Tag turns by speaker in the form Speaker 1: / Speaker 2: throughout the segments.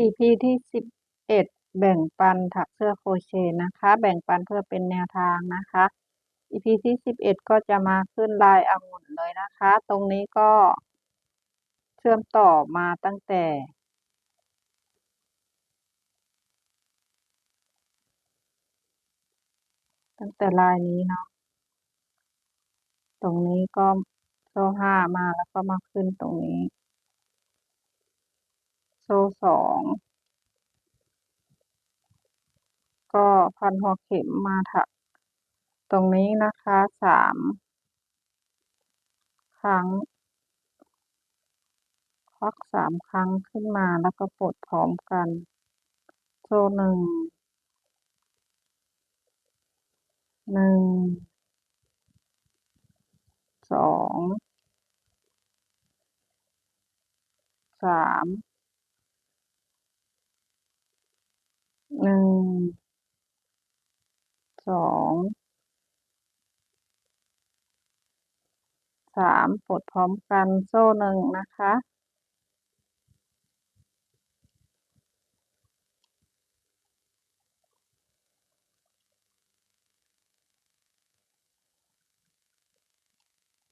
Speaker 1: EP ที่สิบเอ็ดแบ่งปันถักเสื้อโครเชต์นะคะ แบ่งปันเพื่อเป็นแนวทางนะคะ EP ที่สิบเอ็ดก็จะมาขึ้นลายองุ่นเลยนะคะ ตรงนี้ก็เชื่อมต่อมาตั้งแต่ตั้งแต่ลายนี้เนาะ ตรงนี้ก็โซ่ห้ามาแล้วก็มาขึ้นตรงนี้ โซ่สองก็พันหัวเข็มมาถัก ตรงนี้นะคะสามครั้งควักสามครั้งขึ้นมาแล้วก็ปลดพร้อมกัน โซ่หนึ่งหนึ่งสองสาม หนึ่งสองสามปลดพร้อมกันโซ่หนึ่งนะคะ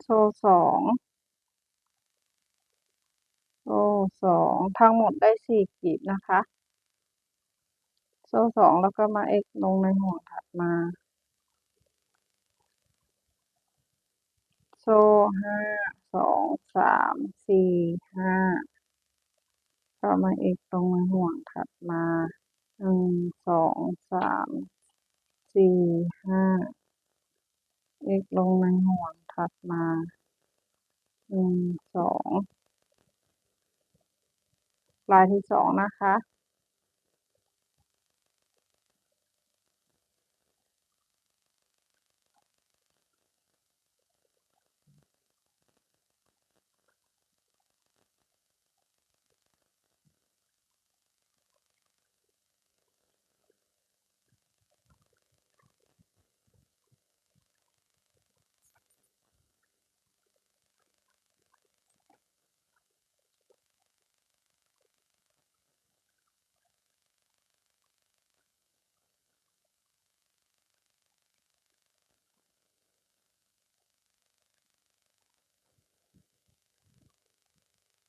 Speaker 1: โซ่สองโซ่สองทั้งหมดได้สี่กลีบนะคะ โซ่สองแล้วก็มา x ลงในห่วงถัดมา โซ่ห้าสองสามสี่ห้าก็มา x ตรงในห่วงถัดมาหนึ่งสองสามสี่ห้า x ลงในห่วงถัดมาหนึ่งสองลายที่สองนะคะ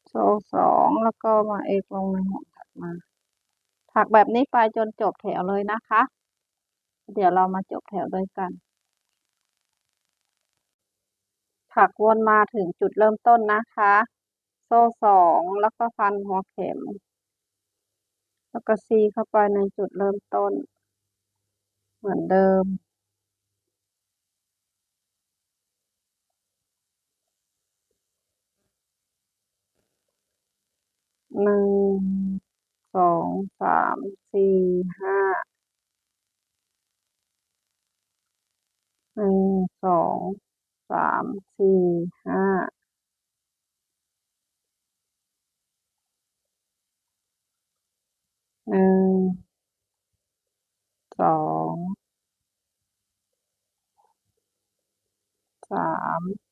Speaker 1: โซ่สองแล้วก็มา x ลงในห่วงถัดมา ถักแบบนี้ไปจนจบแถวเลยนะคะ เดี๋ยวเรามาจบแถวด้วยกัน ถักวนมาถึงจุดเริ่มต้นนะคะ โซ่สองแล้วก็พันหัวเข็ม แล้วก็ซีเข้าไปในจุดเริ่มต้น เหมือนเดิม สองสามสี่ห้าหนึ่งสองสามสี่ห้าหนึ่งสองสาม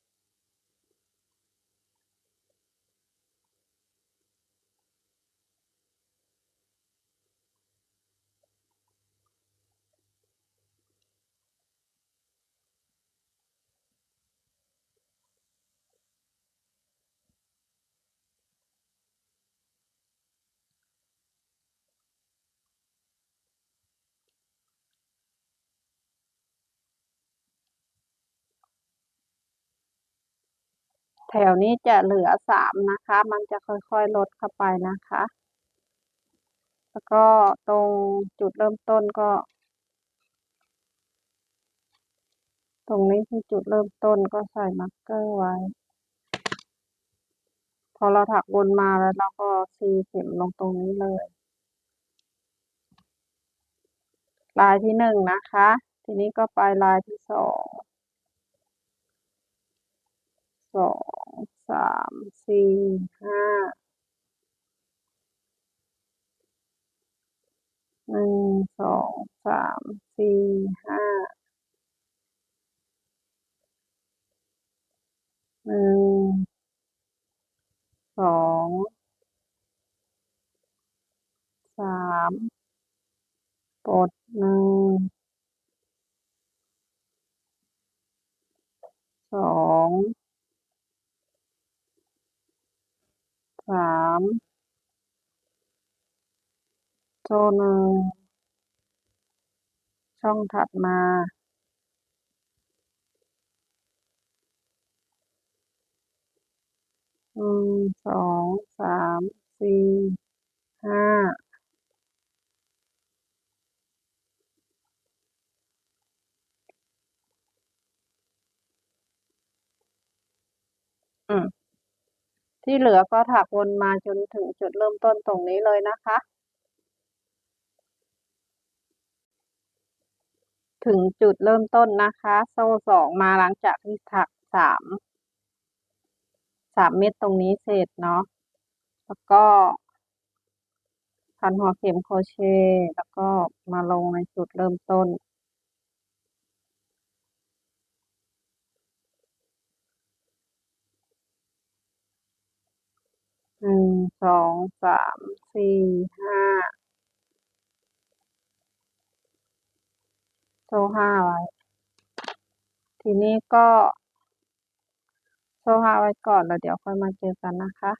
Speaker 1: ถวนี้จะเหลือสามนะคะ มันจะค่อยๆลดเข้าไปนะคะ แล้วก็ตรงจุดเริ่มต้นก็ ตรงนี้คือจุดเริ่มต้นก็ใส่มาร์กเกอร์ไว้ พอเราถักวนมาแล้วเราก็ซีเข็มลงตรงนี้เลย ลายที่หนึ่งนะคะ ทีนี้ก็ไปลายที่สอง สองสามสี่ห้าหนึ่งสองสามสี่ห้าหนึ่งสองสามปดหนึ่งสอง สามโซนหนึ่งช่องถัดมา หนึ่งสองสามสี่ห้า ที่เหลือก็ถักวนมาจนถึงจุดเริ่มต้นตรงนี้เลยนะคะ ถึงจุดเริ่มต้นนะคะ โซ่สองมาหลังจากที่ถักสามสามเม็ดตรงนี้เสร็จเนาะแล้วก็พันหัวเข็มโครเชต์แล้วก็มาลงในจุดเริ่มต้น หนึ่งสองสามสี่ห้าโซ่ห้าไว้ ทีนี้ก็โซ่ห้าไว้ก่อนแล้วเดี๋ยวค่อยมาเจอกันนะคะ